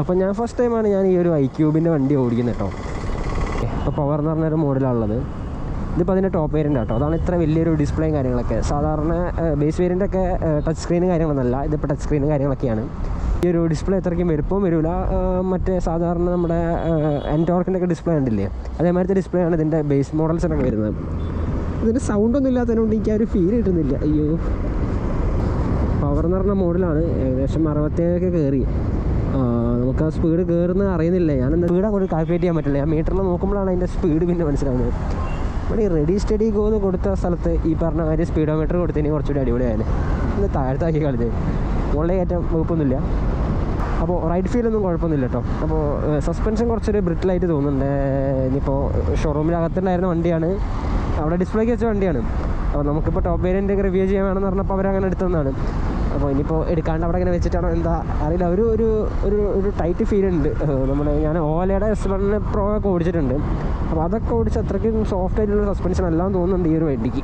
അപ്പോൾ ഞാൻ ഫസ്റ്റ് ടൈമാണ് ഞാൻ ഈ ഒരു ഐ ക്യൂബിന്റെ വണ്ടി ഓടിക്കുന്നത് കേട്ടോ. ഇപ്പോൾ പവർ എന്ന് പറഞ്ഞൊരു മോഡലാണുള്ളത് ഇതിപ്പോൾ അതിന്റെ ടോപ്പ് വേരിയന്റ് കേട്ടോ. അതാണ് ഇത്ര വലിയൊരു ഡിസ്പ്ലേയും കാര്യങ്ങളൊക്കെ. സാധാരണ ബേസ് വേരിയന്റ് ഒക്കെ ടച്ച് സ്ക്രീനും കാര്യങ്ങളൊന്നല്ല. ഇതിപ്പോൾ ടച്ച് സ്ക്രീനും കാര്യങ്ങളൊക്കെയാണ്. ഈ ഒരു ഡിസ്പ്ലേ ഇത്രയ്ക്കും വലുപ്പവും വരില്ല മറ്റേ സാധാരണ നമ്മുടെ എന്റോർക്കിന്റെ ഒക്കെ ഡിസ്പ്ലേ ഉണ്ടല്ലേ അതേമാതിരത്തെ ഡിസ്പ്ലേ ആണ് ഇതിന്റെ ബേസ് മോഡൽസിനൊക്കെ വരുന്നത്. ഇതിന്റെ സൗണ്ടൊന്നും ഇല്ലാത്തതുകൊണ്ട് എനിക്ക് ആ ഒരു ഫീൽ കിട്ടുന്നില്ല. അയ്യോ. പവർ എന്ന് പറഞ്ഞ മോഡലാണ് ഏകദേശം അറുപത്തേഴൊക്കെ കയറി നമുക്ക് ആ സ്പീഡ് കയറുന്നത് അറിയുന്നില്ല. ഞാൻ എന്താ സ്പീഡ് അങ്ങോട്ട് കാൽക്കുലേറ്റ് ചെയ്യാൻ പറ്റില്ല. ഞാൻ മീറ്ററിൽ നോക്കുമ്പോഴാണ് അതിന്റെ സ്പീഡ് പിന്നെ മനസ്സിലാവുന്നത്. ഇവിടെ ഈ റെഡി സ്റ്റഡി ഗോന്ന് കൊടുത്ത സ്ഥലത്ത് ഈ പറഞ്ഞ കാര്യം സ്പീഡോമീറ്റർ കൊടുത്തതിന് കുറച്ചുകൂടി അടിപൊളിയായാലും ഇന്ന് താഴ്ത്താക്കി കളിച്ച്. മുകളിലെ കയറ്റം വകുപ്പൊന്നുമില്ല അപ്പോൾ റൈഡ് ഫീലൊന്നും കുഴപ്പമൊന്നുമില്ല കേട്ടോ. അപ്പോൾ സസ്പെൻഷൻ കുറച്ചൊരു ബ്രിട്ടിലായിട്ട് തോന്നുന്നുണ്ട്. ഇനിയിപ്പോൾ ഷോറൂമിനകത്തുണ്ടായിരുന്ന വണ്ടിയാണ്. അവിടെ ഡിസ്പ്ലേക്ക് വെച്ച വണ്ടിയാണ്. അപ്പോൾ നമുക്കിപ്പോൾ ടോപ്പ് വേരിയന്റ് റിവ്യൂ ചെയ്യാൻ വേണമെന്ന് പറഞ്ഞപ്പോൾ അവരങ്ങനെ എടുത്തതാണ്. അപ്പോൾ ഇനിയിപ്പോൾ എടുക്കാണ്ട് അവിടെ ഇങ്ങനെ വെച്ചിട്ടാണോ എന്താ അറിയില്ല. ഒരു ഒരു ഒരു ഒരു ടൈറ്റ് ഫീൽ ഉണ്ട്. നമ്മൾ ഞാൻ ഓലയുടെ എസ് വൺ പ്രോ ഒക്കെ ഓടിച്ചിട്ടുണ്ട്. അപ്പോൾ അതൊക്കെ ഓടിച്ച് അത്രയ്ക്കും സോഫ്റ്റ് ആയിട്ടുള്ള സസ്പെൻഷൻ എല്ലാം തോന്നുന്നുണ്ട് ഈ ഒരു വണ്ടിക്ക്.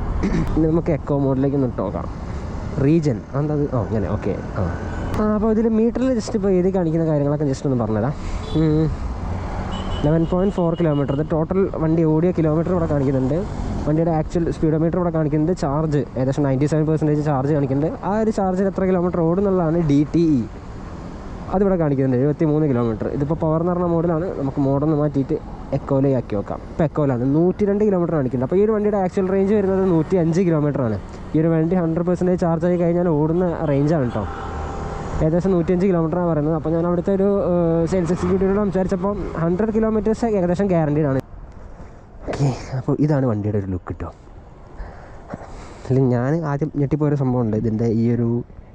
ഇനി നമുക്ക് എക്കോ മോഡിലേക്ക് ഒന്ന് നോക്കാം. റീജൻ എന്താ ഓ അങ്ങനെ ഓക്കെ ആ. ആ അപ്പോൾ ഇതിൽ മീറ്ററിൽ ജസ്റ്റ് ഇപ്പോൾ എഴുതി കാണിക്കുന്ന കാര്യങ്ങളൊക്കെ ജസ്റ്റ് ഒന്ന് പറഞ്ഞുതരാം. Eleven point four kilometre total വണ്ടി ഓടിയ കിലോമീറ്റർ ഇവിടെ കാണിക്കുന്നുണ്ട്. വണ്ടിയുടെ ആക്ച്വൽ സ്പീഡോമീറ്റർ ഇവിടെ കാണിക്കുന്നത് ചാർജ് ഏകദേശം നയന്റി സെവൻ പെർസെന്റേജ് ചാർജ് കാണിക്കുന്നുണ്ട്. ആ ഒരു ചാർജിൽ എത്ര കിലോമീറ്റർ ഓടുന്നുള്ളതാണ് ഡി ടി ഇ അതിവിടെ കാണിക്കുന്നുണ്ട് എഴുപത്തി മൂന്ന് കിലോമീറ്റർ ഇതിപ്പോൾ പവർ എന്ന് പറഞ്ഞ മോഡലാണ് നമുക്ക് മോഡൊന്ന് മാറ്റിയിട്ട് എക്കോലയാക്കി വെക്കാം ഇപ്പോൾ എക്കോലാണ് നൂറ്റി രണ്ട് കിലോമീറ്റർ കാണിക്കുന്നുണ്ട് അപ്പോൾ ഈ ഒരു വണ്ടിയുടെ ആക്ച്വൽ റേഞ്ച് വരുന്നത് നൂറ്റി അഞ്ച് കിലോമീറ്റർ ആണ്. ഈ ഒരു വണ്ടി ഹൺഡ്രഡ് പെർസെന്റേജ് ചാർജ് ആയി കഴിഞ്ഞാൽ ഓടുന്ന റേഞ്ചാണ് കേട്ടോ ഏകദേശം നൂറ്റിയഞ്ച് കിലോമീറ്ററാണ് പറയുന്നത്. അപ്പോൾ ഞാൻ അവിടുത്തെ ഒരു സെയിൽസ് എക്സിക്യൂട്ടീവിനോട് സംസാരിച്ചപ്പോൾ ഹൺഡ്രഡ് കിലോമീറ്റേഴ്സ് ഏകദേശം ഗ്യാരണ്ടീഡ് ആണ്. ഓക്കെ അപ്പോൾ ഇതാണ് വണ്ടിയുടെ ഒരു ലുക്ക് കേട്ടോ അല്ലെങ്കിൽ ഞാൻ ആദ്യം ഞെട്ടിപ്പോയൊരു സംഭവം ഉണ്ട് ഇതിന്റെ ഈ ഒരു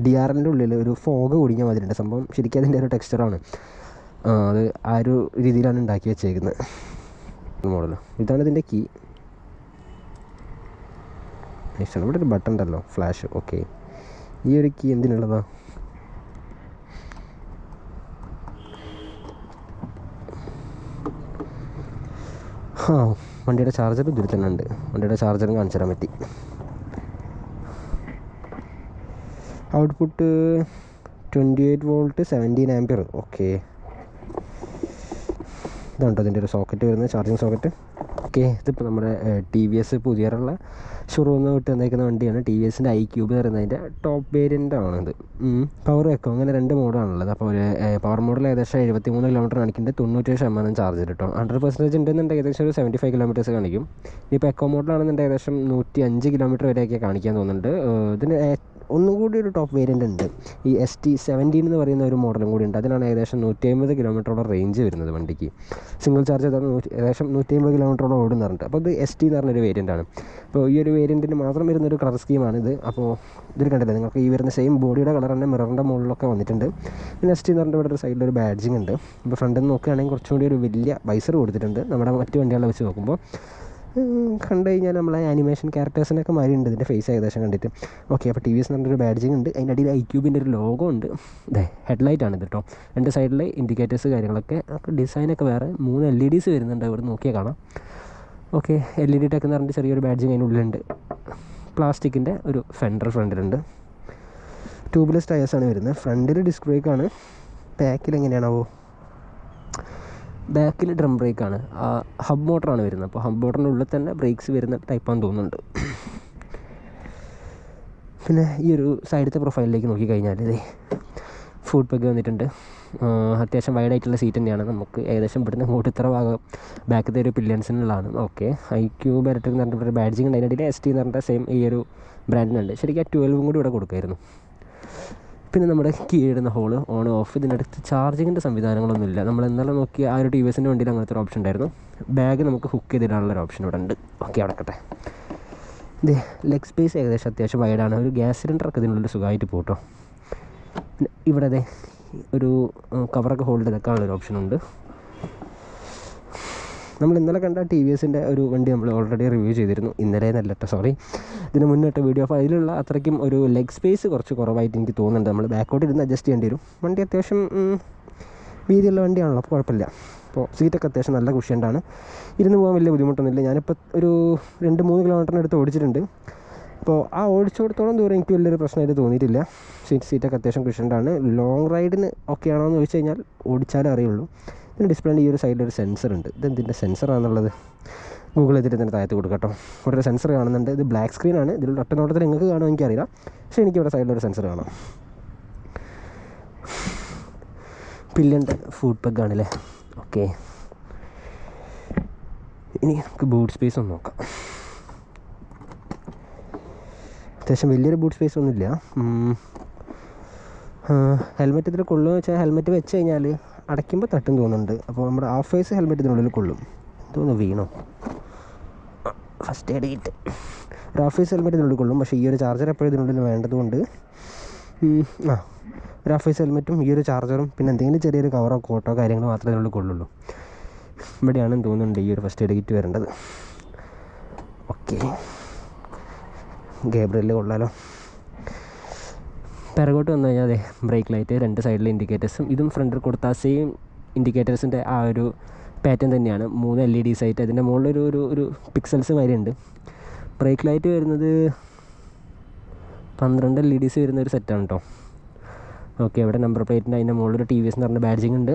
ഡി ആർ എന്റെ ഉള്ളിൽ ഒരു ഫോഗ് കുടിക്കാൻ മാതിരിയുണ്ട്. സംഭവം ശരിക്കും അതിന്റെ ഒരു ടെക്സ്ചറാണ് അത് ആ ഒരു രീതിയിലാണ് ഉണ്ടാക്കി വെച്ചേക്കുന്നത് മോഡൽ ഇതാണ് ഇതിന്റെ കീ ഇഷ്ടമാണ് ഇവിടെ ഒരു ബട്ടൺ ഉണ്ടല്ലോ. ഫ്ലാഷ് ഓക്കെ ഈ ഒരു കീ എന്തിനുള്ളതാ? ആ വണ്ടിയുടെ ചാർജർ ഇതിൽ തന്നെ ഉണ്ട്. വണ്ടിയുടെ ചാർജറും കാണിച്ചു തരാൻ പറ്റി. Output twenty eight volt seventeen ampere okay ഇതുണ്ടോ അതിന്റെ ഒരു സോക്കറ്റ് വരുന്നത്? ചാർജിങ് സോക്കറ്റ് ഓക്കെ ഇതിപ്പോൾ നമ്മുടെ ടി വി എസ് പുതിയറുള്ള ഷോറൂമിൽ നിന്ന് വിട്ട് വന്നേക്കുന്ന വണ്ടിയാണ്. ടി വി എസിന്റെ ഐ ക്യൂബ് പറയുന്നതിന്റെ ടോപ്പ് വേരിയന്റ് ആണിത്. പവർ വെക്കും. അങ്ങനെ രണ്ട് മോഡാണുള്ളത് അപ്പോൾ ഒരു പവർ മോഡിൽ ഏകദേശം എഴുപത്തി മൂന്ന് കിലോമീറ്റർ കാണിക്കുന്നുണ്ട്. തൊണ്ണൂറ്റേഴ് ശതമാനം ചാർജ് കിട്ടും. ഹൺഡ്രഡ് പെർസെന്റേജ് ഉണ്ടെന്നുണ്ടെങ്കിൽ ഏകദേശം ഒരു സെവന്റി ഫൈവ് കിലോമീറ്റേഴ്സ് കാണിക്കും. ഇനിയിപ്പോൾ എക്കോ മോഡലാണെന്നുണ്ടെങ്കിൽ ഏകദേശം നൂറ്റി അഞ്ച് കിലോമീറ്റർ വരെയൊക്കെ കാണിക്കാൻ തോന്നുന്നുണ്ട്. ഏഹ് ഇതിന് ഏ- ഒന്നും കൂടി ഒരു ടോപ്പ് വേരിയന്റ് ഉണ്ട്. ഈ എസ് ടി സെവന്റീൻ എന്ന് പറയുന്ന ഒരു മോഡലും കൂടി ഉണ്ട്. അതിനാണ് ഏകദേശം നൂറ്റി അമ്പത് കിലോമീറ്ററോളം റേഞ്ച് വരുന്നത് വണ്ടിക്ക്. സിംഗിൾ ചാർജ് നൂറ്റി ഏകദേശം നൂറ്റി അമ്പത് കിലോമീറ്ററോളം ഓടുന്നുണ്ട് അപ്പോൾ ഇത് എസ് ടി എന്ന് പറഞ്ഞൊരു വേരിയന്റ് ആണ്. അപ്പോൾ ഈ ഒരു വേരിയന്റിന് മാത്രം വരുന്നൊരു കളർ സ്കീമാണ് ഇത്. അപ്പോൾ ഇതിൽ കണ്ടില്ല നിങ്ങൾക്ക് ഈ വരുന്ന സെയിം ബോഡിയുടെ കളർ തന്നെ മിററിന്റെ മുകളിലൊക്കെ വന്നിട്ടുണ്ട്. പിന്നെ എസ് ടി എന്ന് പറഞ്ഞിട്ട് ഇവിടെ ഒരു സൈഡിൽ ഒരു ബാഡ്ജിങ് ഉണ്ട്. അപ്പോൾ ഫ്രണ്ടിൽ നിന്ന് നോക്കുകയാണെങ്കിൽ കുറച്ചും കൂടി ഒരു വലിയ വൈസർ കൊടുത്തിട്ടുണ്ട്. നമ്മുടെ മറ്റു വണ്ടികളെ വെച്ച് നോക്കുമ്പോൾ കണ്ടു കഴിഞ്ഞാൽ നമ്മളെ ആനിമേഷൻ ക്യാരക്ടേഴ്സിനൊക്കെ മാറി ഉണ്ട് ഇതിന്റെ ഫേസ് ഏകദേശം കണ്ടിട്ട്. ഓക്കെ അപ്പോൾ ടി വി എസ് എന്ന് പറഞ്ഞൊരു ബാഡ്ജിങ് ഉണ്ട്. അതിന്റെ അടിയിൽ ഐ ക്യൂബിന്റെ ഒരു ലോഗോ ഉണ്ട്. ഇതേ ഹെഡ്ലൈറ്റ് ആണ് ഇത് കേട്ടോ രണ്ട് സൈഡിൽ ഇൻഡിക്കേറ്റേഴ്സ് കാര്യങ്ങളൊക്കെ അപ്പോൾ ഡിസൈനൊക്കെ വേറെ. മൂന്ന് എൽ ഇ ഡിസ് വരുന്നുണ്ട്. അവിടെ നോക്കിയാൽ കാണാം. Okay L E D tech എന്ന് പറഞ്ഞിട്ട് ചെറിയൊരു ബാഡ്ജിങ് അതിനുള്ളിലുണ്ട്. പ്ലാസ്റ്റിക്കിന്റെ ഒരു ഫെൻഡർ ഫ്രണ്ടിലുണ്ട്. ട്യൂബ്ലെസ് ടയേഴ്സാണ് വരുന്നത്. ഫ്രണ്ടിൽ ഡിസ്ക് ബ്രേക്കാണ് ബാക്കിൽ എങ്ങനെയാണാവോ? ബാക്കിൽ ഡ്രം ബ്രേക്കാണ്. ഹബ് മോട്ടറാണ് വരുന്നത്. അപ്പോൾ ഹബ് മോട്ടറിന്റെ ഉള്ളിൽ തന്നെ ബ്രേക്സ് വരുന്ന ടൈപ്പാണെന്ന് തോന്നുന്നുണ്ട്. പിന്നെ ഈ ഒരു സൈഡത്തെ പ്രൊഫൈലിലേക്ക് നോക്കിക്കഴിഞ്ഞാൽ ഇതേ ഫുഡ് പെഗ് വന്നിട്ടുണ്ട്. അത്യാവശ്യം വൈഡ് ആയിട്ടുള്ള സീറ്റ് തന്നെയാണ്. നമുക്ക് ഏകദേശം ഇവിടുന്ന് അങ്ങോട്ട് ഇത്ര ഭാഗം ബാക്കത്തെ ഒരു പില്യൻസിനുള്ളതാണ് ഓക്കെ ഐ ക്യൂ ബെരറ്റ് എന്ന് പറഞ്ഞിട്ട് ബാഡ്ജിങ് ഉണ്ട്. അതിനിടയിൽ എസ് ടി എന്ന് പറഞ്ഞിട്ട് സെയിം ഈ ഒരു ബ്രാൻഡിനുണ്ട് ശരിക്കും ആ ട്വൽവും കൂടി ഇവിടെ കൊടുക്കായിരുന്നു. പിന്നെ നമ്മുടെ കീഴിടുന്ന ഹോൾ ഓൺ ഓഫ് ഇതിനടുത്ത് ചാർജിങ്ങിന്റെ സംവിധാനങ്ങളൊന്നുമില്ല. നമ്മൾ എന്നാലും നോക്കിയ ആ ഒരു ടി വി എസിന്റെ വണ്ടിയിൽ അങ്ങനത്തെ ഒരു ഓപ്ഷൻ ഉണ്ടായിരുന്നു. ബാഗ് നമുക്ക് ഹുക്ക് ചെയ്തിടാനുള്ള ഒരു ഓപ്ഷൻ ഇവിടെ ഉണ്ട്. ഓക്കെ അടക്കട്ടെ ഇത് ലെഗ് സ്പേസ് ഏകദേശം അത്യാവശ്യം വൈഡാണ് ഒരു ഗ്യാസ് സിലിണ്ടറൊക്കെ ഇതിനുള്ളിൽ സുഖമായിട്ട് പോട്ടോ. ഇവിടെ അതെ ഒരു കവറൊക്കെ ഹോൾഡ് ചെയ്തൊക്കെ ഒരു ഓപ്ഷൻ ഉണ്ട്. നമ്മൾ ഇന്നലെ കണ്ട ടി വി എസിന്റെ ഒരു വണ്ടി നമ്മൾ ഓൾറെഡി റിവ്യൂ ചെയ്തിരുന്നു. ഇന്നലെ എന്നല്ല കേട്ടോ സോറി ഇതിന് മുന്നിട്ട് വീഡിയോ അപ്പോൾ അതിലുള്ള അത്രയ്ക്കും ഒരു ലെഗ് സ്പേസ് കുറച്ച് കുറവായിട്ട് എനിക്ക് തോന്നുന്നുണ്ട്. നമ്മൾ ബാക്കോട്ട് ഇരുന്ന് അഡ്ജസ്റ്റ് ചെയ്യേണ്ടി വരും. വണ്ടി അത്യാവശ്യം വീതിയുള്ള വണ്ടിയാണല്ലോ അപ്പോൾ കുഴപ്പമില്ല. അപ്പോൾ സീറ്റൊക്കെ അത്യാവശ്യം നല്ല കുഷ്യന്റാണ് ഇരുന്ന് പോകാൻ വലിയ ബുദ്ധിമുട്ടൊന്നുമില്ല. ഞാനിപ്പോൾ ഒരു രണ്ട് മൂന്ന് കിലോമീറ്ററിനടുത്ത് ഓടിച്ചിട്ടുണ്ട്. അപ്പോൾ ആ ഓടിച്ചിടത്തോളം ദൂരം എനിക്ക് വലിയൊരു പ്രശ്നമായിട്ട് തോന്നിയിട്ടില്ല. സീറ്റ് സീറ്റൊക്കെ അത്യാവശ്യം കുഷ്യന്റാണ് ലോങ് റൈഡിന് ഓക്കെ ആണോ എന്ന് ചോദിച്ചു കഴിഞ്ഞാൽ ഓടിച്ചാലേ അറിയുള്ളൂ. ഇതിന് ഡിസ്പ്ലേന്റെ ഈ ഒരു സൈഡിൽ ഒരു സെൻസർ ഉണ്ട്. ഇത് എന്തിന്റെ സെൻസറാണെന്നുള്ളത് ഗൂഗിൾ ചെയ്തിട്ട് തന്നെ താഴത്ത് കൊടുക്കട്ടോ ഇവിടെ ഒരു സെൻസർ കാണുന്നുണ്ട്. ഇത് ബ്ലാക്ക് സ്ക്രീനാണ് ഇതിൽ ഒറ്റ നോട്ടത്തിൽ നിങ്ങൾക്ക് കാണുമോ എനിക്കറിയില്ല പക്ഷേ എനിക്ക് ഇവിടെ സൈഡിൽ ഒരു സെൻസർ കാണാം. പില്ലന്റെ ഫുഡ് പെഗ് ആണല്ലേ? ഓക്കെ ഇനി നമുക്ക് ബൂട്ട് സ്പേസ് ഒന്ന് നോക്കാം. അത്യാവശ്യം വലിയൊരു ബൂട്ട് സ്പേസ് ഒന്നുമില്ല. ഹെൽമെറ്റ് ഇതിൽ കൊള്ളുമെന്ന് വെച്ചാൽ ഹെൽമെറ്റ് വെച്ച് കഴിഞ്ഞാൽ അടയ്ക്കുമ്പോൾ തട്ടും തോന്നുന്നുണ്ട്. അപ്പോൾ നമ്മുടെ ഹാഫ് ഫേസ് ഹെൽമെറ്റ് ഇതിനുള്ളിൽ കൊള്ളും. തോന്നുന്നു? വീണോ? ഫസ്റ്റ് എയ്ഡ് കിറ്റ് ഒരു ഹാഫ് ഫേസ് ഹെൽമെറ്റ് ഇതിനുള്ളിൽ കൊള്ളും. പക്ഷേ ഈ ഒരു ചാർജർ എപ്പോഴും ഇതിനുള്ളിൽ വേണ്ടതുകൊണ്ട് ആ ഒരു ഹാഫ് ഫേസ് ഹെൽമെറ്റും ഈ ഒരു ചാർജറും പിന്നെ എന്തെങ്കിലും ചെറിയൊരു കവറോ കോട്ടോ കാര്യങ്ങൾ മാത്രമേ ഇതിനുള്ളിൽ കൊള്ളുള്ളൂ. ഇവിടെയാണെന്ന് തോന്നുന്നുണ്ട് ഈ ഒരു ഫസ്റ്റ് എയ്ഡ് കിറ്റ് വരേണ്ടത്. ഓക്കെ ഗേബ്രലിൽ കൊള്ളാലോ. പിറകോട്ട് വന്നു കഴിഞ്ഞാൽ അതെ ബ്രേക്ക് ലൈറ്റ് രണ്ട് സൈഡിൽ ഇൻഡിക്കേറ്റേഴ്സും ഇതും ഫ്രണ്ടിൽ കൊടുത്ത ആ സെയിം ഇൻഡിക്കേറ്റേഴ്സിന്റെ ആ ഒരു പാറ്റേൺ തന്നെയാണ്. മൂന്ന് എൽ ഇ ഡി സൈറ്റ് അതിന്റെ മുകളിലൊരു ഒരു ഒരു പിക്സൽസ് മാതിരി ഉണ്ട്. ബ്രേക്ക് ലൈറ്റ് വരുന്നത് പന്ത്രണ്ട് എൽ ഇ ഡിസ് വരുന്ന ഒരു സെറ്റാണ് കേട്ടോ ഓക്കെ ഇവിടെ നമ്പർ പ്ലേറ്റിന്റെ അതിന്റെ മുകളിലൊരു ടി വി എസ് എന്ന് പറഞ്ഞ ബാഡ്ജിങ് ഉണ്ട്.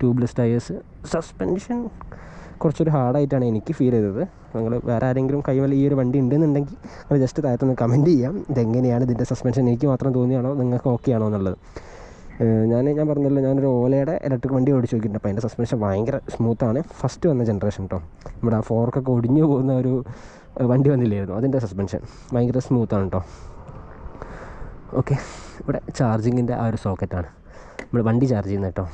ട്യൂബ്ലെസ് ടയേഴ്സ് സസ്പെൻഷൻ കുറച്ചൊരു ഹാർഡായിട്ടാണ് എനിക്ക് ഫീൽ ചെയ്തത്. നിങ്ങൾ വേറെ ആരെങ്കിലും കൈവല്ല ഈ ഒരു വണ്ടി ഉണ്ടെന്നുണ്ടെങ്കിൽ അത് ജസ്റ്റ് താഴത്തൊന്ന് കമന്റ് ചെയ്യാം. ഇതെങ്ങനെയാണ് ഇതിന്റെ സസ്പെൻഷൻ എനിക്ക് മാത്രം തോന്നിയാണോ നിങ്ങൾക്ക് ഓക്കെ ആണോ എന്നുള്ളത്. ഞാൻ ഞാൻ പറഞ്ഞല്ലോ ഞാനൊരു ഓലയുടെ ഇലക്ട്രിക് വണ്ടി ഓടിച്ച് നോക്കിയിട്ടുണ്ട്. അപ്പോൾ അതിന്റെ സസ്പെൻഷൻ ഭയങ്കര സ്മൂത്താണ് ഫസ്റ്റ് വന്ന ജനറേഷൻ കേട്ടോ നമ്മുടെ ആ ഫോർക്കൊക്കെ ഒടിഞ്ഞു പോകുന്ന ഒരു വണ്ടി വന്നില്ലായിരുന്നു. അതിന്റെ സസ്പെൻഷൻ ഭയങ്കര സ്മൂത്താണ് കേട്ടോ ഓക്കെ ഇവിടെ ചാർജിങ്ങിന്റെ ആ ഒരു സോക്കറ്റാണ് നമ്മൾ വണ്ടി ചാർജ് ചെയ്യുന്നത് കേട്ടോ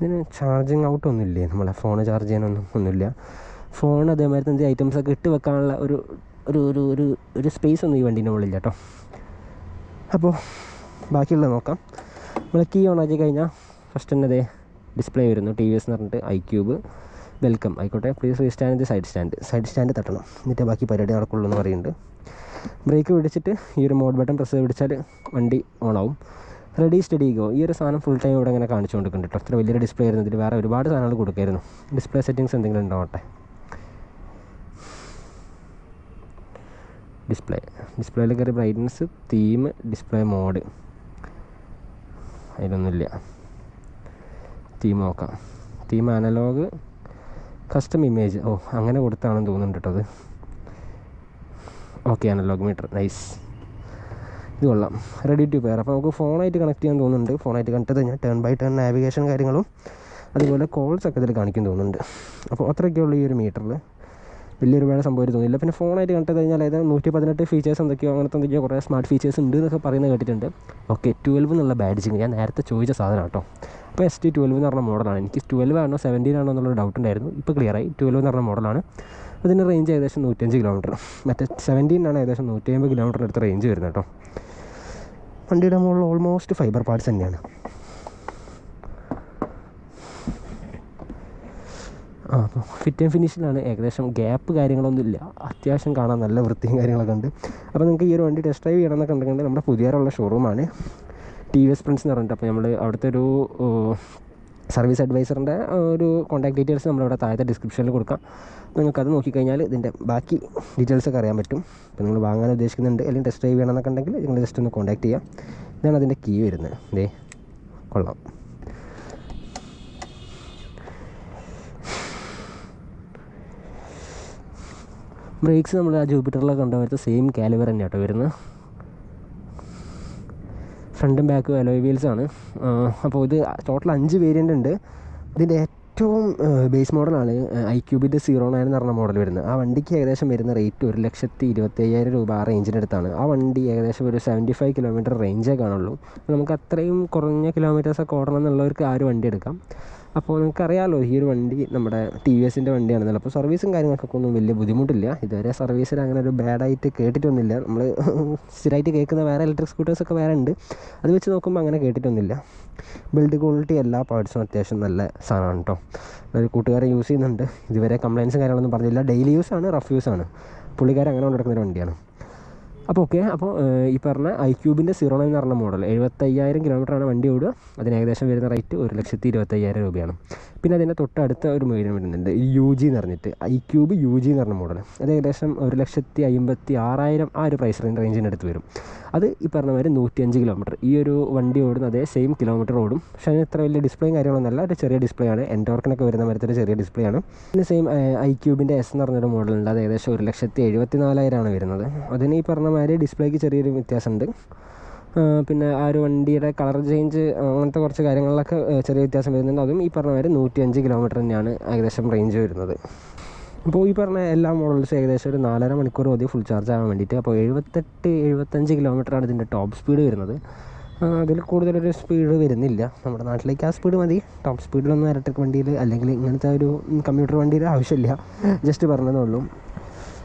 ഇതിന് ചാർജിങ് ഔട്ട് ഒന്നുമില്ലേ? നമ്മളെ ഫോൺ ചാർജ് ചെയ്യാനൊന്നും ഒന്നുമില്ല. ഫോൺ അതേമാതിരി തന്നെ ഐറ്റംസ് ഒക്കെ ഇട്ട് വെക്കാനുള്ള ഒരു ഒരു ഒരു ഒരു ഒരു സ്പേസ് ഒന്നും ഈ വണ്ടീന്റെ ഉള്ളില്ല കേട്ടോ അപ്പോൾ ബാക്കിയുള്ളത് നോക്കാം. നമ്മൾ കീ ഓൺ ആക്കി കഴിഞ്ഞാൽ ഫസ്റ്റ് തന്നെ അതേ ഡിസ്പ്ലേ വരുന്നു. ടി വി എസ് എന്ന് പറഞ്ഞിട്ട് ഐ ക്യൂബ് വെൽക്കം ആയിക്കോട്ടെ. പ്ലീസ് റീസ്റ്റാൻഡ് സൈഡ് സ്റ്റാൻഡ് സൈഡ് സ്റ്റാൻഡ് തട്ടണം. എന്നിട്ട് ബാക്കി പരിപാടി നടക്കുള്ളൂ എന്ന് പറയുന്നുണ്ട്. ബ്രേക്ക് പിടിച്ചിട്ട് ഈ ഒരു മോഡ് ബട്ടൺ പ്രസ് പിടിച്ചാൽ വണ്ടി ഓണാവും റെഡി സ്റ്റഡി ഗോ ഈ ഒരു സാധനം ഫുൾ ടൈം ഇവിടെ ഇങ്ങനെ കാണിച്ചു കൊടുക്കുന്നുണ്ട് കേട്ടോ വലിയൊരു ഡിസ്പ്ലേ ആയിരുന്നു. ഇതിൽ വേറെ ഒരുപാട് സാധനങ്ങൾ കൊടുക്കായിരുന്നു. ഡിസ്പ്ലേ സെറ്റിങ്സ് എന്തെങ്കിലും ഉണ്ടാവട്ടെ ഡിസ്പ്ലേ ഡിസ്പ്ലേയിൽ കയറി ബ്രൈറ്റ്നസ് തീം ഡിസ്പ്ലേ മോഡ് അതിലൊന്നുമില്ല. തീം നോക്കാം. തീം അനലോഗ് കസ്റ്റം ഇമേജ് ഓ അങ്ങനെ കൊടുത്താണെന്ന് തോന്നുന്നുണ്ട് കേട്ടോ അത്. ഓക്കെ അനലോഗ് മീറ്റർ നൈസ് ഇത് കൊള്ളാം. റെഡി ടു പെയർ അപ്പോൾ നമുക്ക് ഫോണായിട്ട് കണക്ട് ചെയ്യാൻ തോന്നുന്നുണ്ട്. ഫോണായിട്ട് കണക്ട് ചെയ്ത് കഴിഞ്ഞാൽ ടേൺ ബൈ ടേൺ നാവിഗേഷൻ കാര്യങ്ങളും അതുപോലെ കോൾസ് ഒക്കെ ഇതിൽ കാണിക്കാൻ തോന്നുന്നുണ്ട്. അപ്പോൾ അത്രയൊക്കെയുള്ള ഈ ഒരു മീറ്ററിൽ വലിയൊരു വേറെ സംഭവം തോന്നില്ല പിന്നെ ഫോണായിട്ട് ചെയ്ത് കഴിഞ്ഞാൽ അതായത് നൂറ്റി പതിനെട്ട് ഫീച്ചേഴ്സ് എന്തൊക്കെയോ അങ്ങനത്തെ എന്തൊക്കെയോ കുറേ സ്മാർട്ട് ഫീച്ചേഴ്സ് ഉണ്ട് എന്നൊക്കെ പറയുന്നത് കേട്ടിട്ടുണ്ട്. ഓക്കെ ട്വൽവ് എന്നുള്ള ബാഡ്ജിങ് ഞാൻ നേരത്തെ ചോദിച്ച സാധനം കേട്ടോ അപ്പോൾ എസ് ടി ട്വൽവ് എന്ന് പറഞ്ഞ മോഡലാണ് എനിക്ക് ട്വൽവ് ആണോ സെവന്റീൻ ആണോ എന്നുള്ള ഡൗട്ട് ഉണ്ടായിരുന്നു. ഇപ്പോൾ ക്ലിയറായി ട്വൽവ് എന്ന് പറഞ്ഞ മോഡലാണ് അതിന്റെ റേഞ്ച് ഏകദേശം നൂറ്റഞ്ച് കിലോമീറ്റർ മറ്റേ സെവന്റീൻ ആണ് ഏകദേശം നൂറ്റി അമ്പത് കിലോമീറ്ററിന് അടുത്ത് റേഞ്ച് വരുന്നത് കേട്ടോ. വണ്ടിയുടെ മുകളിൽ ഓൾമോസ്റ്റ് ഫൈബർ പാർട്സ് തന്നെയാണ്. ആ അപ്പോൾ ഫിറ്റ് ആൻഡ് ഫിനിഷിലാണ് ഏകദേശം ഗ്യാപ്പ് കാര്യങ്ങളൊന്നും ഇല്ല. അത്യാവശ്യം കാണാൻ നല്ല വൃത്തിയും കാര്യങ്ങളൊക്കെ ഉണ്ട്. അപ്പോൾ നിങ്ങൾക്ക് ഈ ഒരു വണ്ടി ടെസ്റ്റ് ഡ്രൈവ് ചെയ്യണമെന്നൊക്കെ ഉണ്ടെങ്കിൽ നമ്മുടെ പുതിയറുള്ള ഷോറൂമാണ് ടി വി എസ് പ്രിൻസ് എന്ന് പറഞ്ഞിട്ട്. അപ്പോൾ നമ്മൾ അവിടുത്തെ ഒരു സർവീസ് അഡ്വൈസറിന്റെ ഒരു കോൺടാക്ട് ഡീറ്റെയിൽസ് നമ്മളിവിടെ താഴത്തെ ഡിസ്ക്രിപ്ഷനിൽ കൊടുക്കാം. നിങ്ങൾക്ക് അത് നോക്കിക്കഴിഞ്ഞാൽ ഇതിന്റെ ബാക്കി ഡീറ്റെയിൽസൊക്കെ അറിയാൻ പറ്റും. അപ്പോൾ നിങ്ങൾ വാങ്ങാൻ ഉദ്ദേശിക്കുന്നുണ്ട് അല്ലെങ്കിൽ ടെസ്റ്റ് ഡ്രൈവ് ചെയ്യണമെന്നൊക്കെ ഉണ്ടെങ്കിൽ നിങ്ങൾ ജസ്റ്റ് ഒന്ന് കോൺടാക്ട് ചെയ്യാം. ഇതാണ് അതിന്റെ കീ വരുന്നത്. ദേ കൊള്ളാം. ബ്രേക്സ് നമ്മൾ ആ ജൂപ്പിറ്ററിലൊക്കെ കണ്ടുവരുത്ത സെയിം കാലിവർ തന്നെയാണ് കേട്ടോ വരുന്നത്. ഫ്രണ്ടും ബാക്കും അലോയ് വീൽസ് ആണ്. അപ്പോൾ ഇത് ടോട്ടൽ അഞ്ച് വേരിയന്റ് ഉണ്ട്. ഇതിന്റെ ഏറ്റവും ബേസ് മോഡലാണ് ഐ ക്യൂബിന്റെ സീറോ നയൻ എന്ന് പറഞ്ഞ മോഡൽ വരുന്നത്. ആ വണ്ടിക്ക് ഏകദേശം വരുന്ന റേറ്റ് ഒരു ലക്ഷത്തി ഇരുപത്തി അയ്യായിരം രൂപ ആ റേഞ്ചിന്റെ അടുത്താണ്. ആ വണ്ടി ഏകദേശം ഒരു സെവന്റി ഫൈവ് കിലോമീറ്റർ റേഞ്ചേ കാണുള്ളൂ. നമുക്ക് അത്രയും കുറഞ്ഞ കിലോമീറ്റേഴ്സൊക്കെ ഓടണം എന്നുള്ളവർക്ക് ആ ഒരു വണ്ടി എടുക്കാം. അപ്പോൾ നിങ്ങൾക്കറിയാമല്ലോ ഈ ഒരു വണ്ടി നമ്മുടെ ടി വി എസിന്റെ വണ്ടിയാണെന്നല്ലോ? അപ്പോൾ സർവീസും കാര്യങ്ങൾക്കൊക്കെ ഒന്നും വലിയ ബുദ്ധിമുട്ടില്ല. ഇതുവരെ സർവീസിൽ അങ്ങനെ ഒരു ബാഡായിട്ട് കേട്ടിട്ടൊന്നുമില്ല. നമ്മൾ സ്ഥിരമായിട്ട് കേൾക്കുന്ന വേറെ ഇലക്ട്രിക് സ്കൂട്ടേഴ്സൊക്കെ വേറെ ഉണ്ട്. അത് വെച്ച് നോക്കുമ്പോൾ അങ്ങനെ കേട്ടിട്ടൊന്നുമില്ല. ബിൽഡ് ക്വാളിറ്റി എല്ലാ പാർട്സും അത്യാവശ്യം നല്ല സാധനമാണ് കേട്ടോ ഒരു കൂട്ടുകാരൻ യൂസ് ചെയ്യുന്നുണ്ട്. ഇതുവരെ കംപ്ലയിൻസും കാര്യങ്ങളൊന്നും പറഞ്ഞില്ല. ഡെയിലി യൂസാണ് റഫ് യൂസാണ് ആണ്. പുള്ളിക്കാരൻ അങ്ങനെ കൊണ്ടെടുക്കുന്ന ഒരു വണ്ടിയാണ്. അപ്പോൾ ഓക്കെ അപ്പോൾ ഈ പറഞ്ഞ ഐ ക്യൂബിന്റെ സീറോ നയൻ പറഞ്ഞ മോഡൽ എഴുപത്തയ്യായിരം കിലോമീറ്ററാണ് വണ്ടി ഓടുക. അതിന് ഏകദേശം വരുന്ന റേറ്റ് ഒരു ലക്ഷത്തി ഇരുപത്തയ്യായിരം രൂപയാണ്. പിന്നെ അതിന്റെ തൊട്ടടുത്ത ഒരു മൊബൈൽ വരുന്നുണ്ട്. യു ജി എന്ന് പറഞ്ഞിട്ട്. ഐ ക്യൂബ് യു ജി എന്ന് പറഞ്ഞ മോഡൽ അത് ഏകദേശം ഒരു ലക്ഷത്തി അമ്പത്തി ആറായിരം ആ ഒരു പ്രൈസ് റേഞ്ച് റേഞ്ചിന്റെ അടുത്ത് വരും. അത് ഈ പറഞ്ഞ മാതിരി നൂറ്റിയഞ്ച് കിലോമീറ്റർ ഈ ഒരു വണ്ടി ഓടുന്ന അതേ സെയിം കിലോമീറ്റർ ഓടും. പക്ഷേ അതിന് ഇത്ര വലിയ ഡിസ്പ്ലേയും കാര്യങ്ങളൊന്നുമല്ല ഒരു ചെറിയ ഡിസ്പ്ലേ ആണ്. എൻഡോർക്കിനൊക്കെ വരുന്ന മരത്തിൽ ചെറിയ ഡിസ്പ്ലേ ആണ്. പിന്നെ സെയിം ഐ ക്യൂബിന്റെ എസ് എന്ന് പറഞ്ഞൊരു മോഡലുണ്ട് അത് ഏകദേശം ഒരു ലക്ഷത്തി എഴുപത്തി നാലായിരമാണ് വരുന്നത്. അതിന് ഈ പറഞ്ഞ മാതിരി ഡിസ്പ്ലേക്ക് ചെറിയൊരു വ്യത്യാസമുണ്ട്. പിന്നെ ആ ഒരു വണ്ടിയുടെ കളർ ചേഞ്ച് അങ്ങനത്തെ കുറച്ച് കാര്യങ്ങളിലൊക്കെ ചെറിയ വ്യത്യാസം വരുന്നുണ്ട്. അതും ഈ പറഞ്ഞ മാതിരി നൂറ്റിയഞ്ച് കിലോമീറ്റർ തന്നെയാണ് ഏകദേശം റേഞ്ച് വരുന്നത്. അപ്പോൾ ഈ പറഞ്ഞ എല്ലാ മോഡൽസും ഏകദേശം ഒരു നാലര മണിക്കൂർ മതി ഫുൾ ചാർജ് ആവാൻ വേണ്ടിയിട്ട്. അപ്പോൾ എഴുപത്തെട്ട് എഴുപത്തഞ്ച് കിലോമീറ്ററാണ് ഇതിന്റെ ടോപ്പ് സ്പീഡ് വരുന്നത്. അതിൽ കൂടുതലൊരു സ്പീഡ് വരുന്നില്ല. നമ്മുടെ നാട്ടിലേക്ക് ആ സ്പീഡ് മതി. ടോപ്പ് സ്പീഡിലൊന്നും ഇലക്ട്രിക് വണ്ടിയിൽ അല്ലെങ്കിൽ ഇങ്ങനത്തെ ഒരു കമ്പ്യൂട്ടർ വണ്ടിയിൽ ആവശ്യമില്ല. ജസ്റ്റ് പറഞ്ഞതേ ഉള്ളൂ.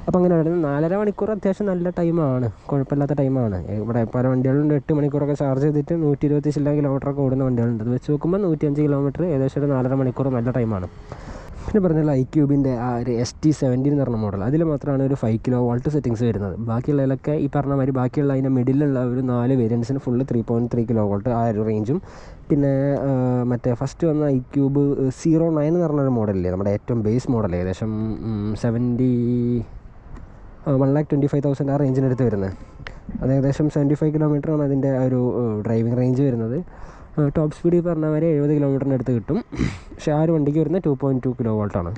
അപ്പോൾ അങ്ങനെ വരുന്നത് നാലര മണിക്കൂർ അത്യാവശ്യം നല്ല ടൈമാണ് കുഴപ്പമില്ലാത്ത ടൈമാണ് ഇവിടെ പല വണ്ടികളുണ്ട്. എട്ട് മണിക്കൂറൊക്കെ ചാർജ് ചെയ്തിട്ട് നൂറ്റി ഇരുപത്തി ചില്ല കിലോമീറ്ററൊക്കെ ഓടുന്ന വണ്ടികളുണ്ട്. അത് വെച്ച് നോക്കുമ്പോൾ നൂറ്റിയഞ്ച് കിലോമീറ്റർ ഏകദേശം ഒരു നാലര മണിക്കൂർ നല്ല ടൈമാണ് പിന്നെ പറഞ്ഞല്ലോ ഐ ക്യൂബിന്റെ ആ ഒരു എസ് ടി സെവന്റി എന്ന് പറഞ്ഞ മോഡൽ അതിൽ മാത്രമാണ് ഒരു ഫൈവ് കിലോ വോൾട്ട് സെറ്റിംഗ്സ് വരുന്നത്. ബാക്കിയുള്ളതിലൊക്കെ ഈ പറഞ്ഞ മാതിരി ബാക്കിയുള്ള അതിന്റെ മിഡിലുള്ള ഒരു നാല് വേരിയൻസിന് full three point three kilo volt ആ ഒരു റേഞ്ചും പിന്നെ മറ്റേ ഫസ്റ്റ് വന്ന ഐ ക്യൂബ് സീറോ നയൻ എന്ന് പറഞ്ഞൊരു മോഡലില്ലേ നമ്മുടെ ഏറ്റവും ബേസ് മോഡൽ ഏകദേശം seventy one lakh twenty five thousand ആ റേഞ്ചിനടുത്ത് വരുന്നത് അത് ഏകദേശം സെവന്റി ഫൈവ് കിലോമീറ്ററാണ് അതിന്റെ ആ ഒരു ഡ്രൈവിംഗ് റേഞ്ച് വരുന്നത്. ടോപ്പ് സ്പീഡ് പറഞ്ഞ വരെ എഴുപത് കിലോമീറ്ററിന്റെ അടുത്ത് കിട്ടും. പക്ഷേ ആ ഒരു വണ്ടിക്ക് വരുന്നത് ടു പോയിന്റ് ടു കിലോ വോൾട്ടാണ്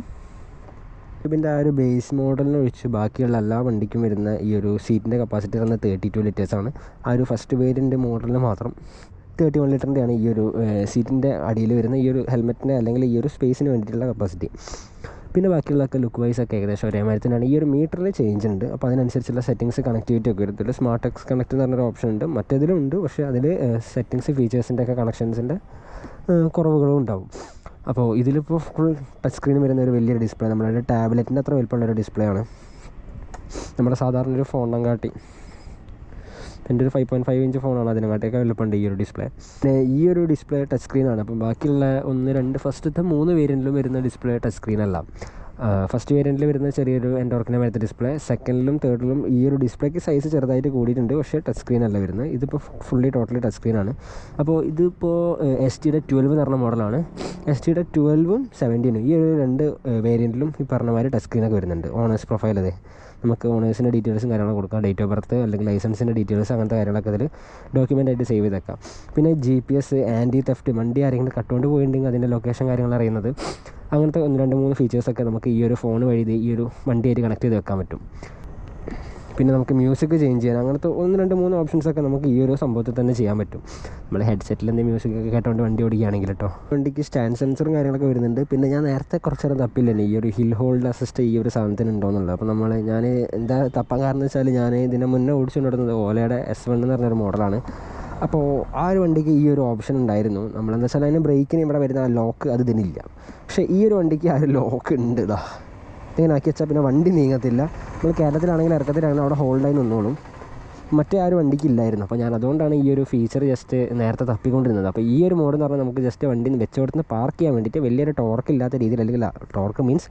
ഇതിന്റെ ആ ഒരു ബേസ് മോഡലിനെ ഒഴിച്ച് ബാക്കിയുള്ള എല്ലാ വണ്ടിക്കും വരുന്ന ഈ ഒരു സീറ്റിന്റെ കപ്പാസിറ്റി വരുന്നത് തേർട്ടി ടു ലിറ്റേഴ്സാണ് ആ ഒരു ഫസ്റ്റ് വേരിയന്റ് മോഡലിന് മാത്രം തേർട്ടി വൺ ലിറ്ററിന്റെയാണ് ഈ ഒരു സീറ്റിന്റെ അടിയിൽ വരുന്ന ഈ ഒരു ഹെൽമെറ്റിന്റെ അല്ലെങ്കിൽ ഈ ഒരു സ്പേസിന് വേണ്ടിയിട്ടുള്ള കപ്പാസിറ്റി പിന്നെ ബാക്കിയുള്ളതൊക്കെ ലുക്ക് വൈസ് ഒക്കെ ഏകദേശം ഒരേമാതിരി തന്നെയാണ്. ഈ ഒരു മീറ്ററിൽ ചേഞ്ച് ഉണ്ട്. അപ്പോൾ അതിനനുസരിച്ചുള്ള സെറ്റിങ്സ് കണക്ടിവിറ്റി ഒക്കെ വരും ഇതിൽ സ്മാർട്ട് എക്സ് കണക്ട് എന്ന് പറഞ്ഞൊരു ഓപ്ഷൻ ഉണ്ട്. മറ്റേതിലും ഉണ്ട്. പക്ഷേ അതിൽ സെറ്റിങ്സ് ഫീച്ചേഴ്സിന്റെ ഒക്കെ കണക്ഷൻസിന്റെ കുറവുകളും ഉണ്ടാവും. അപ്പോൾ ഇതിലിപ്പോൾ ഫുൾ ടച്ച് സ്ക്രീൻ വരുന്ന ഒരു വലിയൊരു ഡിസ്പ്ലേ നമ്മളൊരു ടാബ്ലറ്റിന്റെ അത്ര വലിപ്പമുള്ള ഒരു ഡിസ്പ്ലേ ആണ്. നമ്മുടെ സാധാരണ ഒരു ഫോണിനെ കാട്ടി. എന്റെ ഒരു ഫൈവ് പോയിന്റ് ഫൈവ് ഇഞ്ച് ഫോണാണ് അതിനെക്കാട്ടൊക്കെ വലുപ്പമുണ്ട് ഈ ഒരു ഡിസ്പ്ലേ പിന്നെ ഈ ഒരു ഡിസ്പ്ലേ ടച്ച് സ്ക്രീനാണ് അപ്പം ബാക്കിയുള്ള ഒന്ന് രണ്ട് ഫസ്റ്റത്തെ മൂന്ന് വേരിയന്റിലും വരുന്ന ഡിസ്പ്ലേ ടച്ച് സ്ക്രീനല്ല ഫസ്റ്റ് വേരിയന്റിൽ വരുന്ന ചെറിയൊരു എൻഡോർക്കിനെ വരുന്ന ഡിസ്പ്ലേ സെക്കൻഡിലും തേർഡിലും ഈ ഒരു ഡിസ്പ്ലേക്ക് സൈസ് ചെറുതായിട്ട് കൂടിയിട്ടുണ്ട്. പക്ഷേ ടച്ച് സ്ക്രീൻ അല്ല വരുന്നത്. ഇതിപ്പോൾ ഫുള്ളി ടോട്ടലി ടച്ച് സ്ക്രീനാണ് അപ്പോൾ ഇതിപ്പോൾ എസ് ടിയുടെ ട്വൽവ് എന്ന് പറഞ്ഞ മോഡലാണ് എസ് ടിയുടെ ട്വൽവും സെവന്റീനും ഈ ഒരു രണ്ട് വേരിയന്റിലും ഈ പറഞ്ഞ മാതിരി ടച്ച് സ്ക്രീനൊക്കെ വരുന്നുണ്ട്. ഓണേഴ്സ് പ്രൊഫൈൽ അതെ. നമുക്ക് ഓണേഴ്സിന്റെ ഡീറ്റെയിൽസും കാര്യങ്ങളും കൊടുക്കാം. ഡേറ്റ് ഓഫ് ബർത്ത് അല്ലെങ്കിൽ ലൈസൻസിന്റെ ഡീറ്റെയിൽസ് അങ്ങനത്തെ കാര്യങ്ങളൊക്കെ അതിൽ ഡോക്യുമെന്റ് ആയിട്ട് സേവ് ചെയ്തേക്കാം. പിന്നെ G P S anti theft വണ്ടി ആരെങ്കിലും കട്ടുകൊണ്ട് പോയിട്ടുണ്ടെങ്കിൽ അതിന്റെ ലൊക്കേഷൻ കാര്യങ്ങൾ അറിയുന്നത് അങ്ങനത്തെ ഒന്ന് രണ്ട് മൂന്ന് ഫീച്ചേഴ്സൊക്കെ നമുക്ക് ഈ ഒരു ഫോൺ വഴി ഈ ഒരു വണ്ടിയായിട്ട് കണക്ട് ചെയ്ത് വെക്കാൻ പറ്റും. പിന്നെ നമുക്ക് മ്യൂസിക് ചേഞ്ച് ചെയ്യാൻ അങ്ങനത്തെ ഒന്ന് രണ്ട് മൂന്ന് ഓപ്ഷൻസ് ഒക്കെ നമുക്ക് ഈ ഒരു സംഭവത്തിൽ തന്നെ ചെയ്യാൻ പറ്റും. നമ്മൾ ഹെഡ്സെറ്റിൽ എന്തെങ്കിലും മ്യൂസിക് ഒക്കെ കേട്ടോണ്ട് വണ്ടി ഓടിക്കുകയാണെങ്കിൽ കേട്ടോ വണ്ടിക്ക് സ്റ്റാൻഡ് സെൻസറും കാര്യങ്ങളൊക്കെ വരുന്നുണ്ട്. പിന്നെ ഞാൻ നേരത്തെ കുറച്ച് നേരം തപ്പില്ലേ ഈ ഒരു ഹിൽ ഹോൾഡ് അസിസ്റ്റ് ഈ ഒരു സാധനത്തിന് ഉണ്ടോയെന്നുള്ളത് അപ്പോൾ നമ്മൾ ഞാൻ എന്താ തപ്പാൻ കാരണം വെച്ചാൽ ഞാൻ ഇതിനെ മുന്നേ ഓടിച്ചുകൊണ്ടിരുന്നത് ഓലയുടെ എസ് വൺ എന്ന് പറഞ്ഞൊരു മോഡലാണ് അപ്പോൾ ആ ഒരു വണ്ടിക്ക് ഈ ഒരു ഓപ്ഷൻ ഉണ്ടായിരുന്നു. നമ്മളെന്താ വെച്ചാൽ അതിന് ബ്രേക്കിന് ഇവിടെ വരുന്ന ആ ലോക്ക് അത് ഇതിനില്ല. പക്ഷേ ഈ ഒരു വണ്ടിക്ക് ആ ഒരു ലോക്ക് ഉണ്ട് ഇതാ ഇങ്ങനെ ആക്കി വെച്ചാൽ പിന്നെ വണ്ടി നീങ്ങത്തില്ല. നമ്മൾ കേരളത്തിലാണെങ്കിൽ ഇറക്കത്തിലാണെങ്കിൽ അവിടെ ഹോൾഡായി നിന്നോളും. മറ്റേ ആ ഒരു വണ്ടിക്ക് ഇല്ലായിരുന്നു. അപ്പോൾ ഞാൻ അതുകൊണ്ടാണ് ഈ ഒരു ഫീച്ചർ ജസ്റ്റ് നേരത്തെ തപ്പിക്കൊണ്ടിരുന്നത്. അപ്പോൾ ഈ ഒരു മോഡെന്ന് പറഞ്ഞാൽ നമുക്ക് ജസ്റ്റ് വണ്ടി വെച്ച് കൊടുത്ത് പാർക്ക് ചെയ്യാൻ വേണ്ടിയിട്ട് വലിയൊരു ടോർക്ക് ഇല്ലാത്ത രീതിയിൽ അല്ലെങ്കിൽ ടോർക്ക് മീൻസ്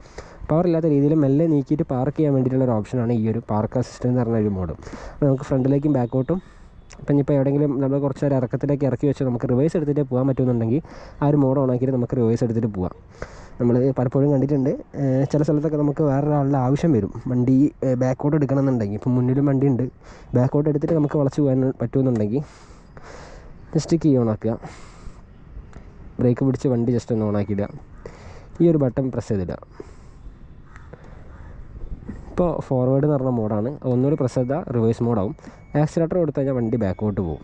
പവർ ഇല്ലാത്ത രീതിയിൽ മെല്ലെ നീക്കിയിട്ട് പാർക്ക് ചെയ്യാൻ വേണ്ടിയിട്ടുള്ള ഒരു ഓപ്ഷനാണ് ഈ ഒരു പാർക്ക് അസിസ്റ്റന്റ് എന്ന് പറഞ്ഞ ഒരു മോഡ് അപ്പോൾ നമുക്ക് ഫ്രണ്ടിലേക്കും ബാക്കോട്ടും ഇപ്പം ഇനിയിപ്പോൾ എവിടെയെങ്കിലും നമ്മൾ കുറച്ച് നേരം ഇറക്കത്തിലേക്ക് ഇറക്കി വെച്ച് നമുക്ക് റിവേഴ്സ് എടുത്തിട്ട് പോകാൻ പറ്റുമെന്നുണ്ടെങ്കിൽ ആ ഒരു മോഡ് ഓൺ ആക്കിയിട്ട് നമുക്ക് റിവേഴ്സ് എടുത്തിട്ട് പോകാം നമ്മൾ പലപ്പോഴും കണ്ടിട്ടുണ്ട്. ചില സ്ഥലത്തൊക്കെ നമുക്ക് വേറൊരാളുടെ ആവശ്യം വരും. വണ്ടി ബാക്കോട്ട് എടുക്കണമെന്നുണ്ടെങ്കിൽ. ഇപ്പം മുന്നിലും വണ്ടി ഉണ്ട് ബാക്കോട്ട് എടുത്തിട്ട് നമുക്ക് വളച്ച് പോകാൻ പറ്റുമെന്നുണ്ടെങ്കിൽ ജസ്റ്റ് കീ ഓണാക്കുക ബ്രേക്ക് പിടിച്ച് വണ്ടി ജസ്റ്റ് ഒന്ന് ഓൺ ആക്കിയിടുക. ഈ ഒരു ബട്ടൺ പ്രസ് ചെയ്തിടുക. ഇപ്പോൾ ഫോർവേഡ് എന്ന് പറഞ്ഞ മോഡാണ് ഒന്നുകൂടി പ്രസ് ചെയ്താൽ റിവേഴ്സ് മോഡാവും ആക്സിലേറ്റർ കൊടുത്തു കഴിഞ്ഞാൽ വണ്ടി ബാക്കോട്ട് പോകും.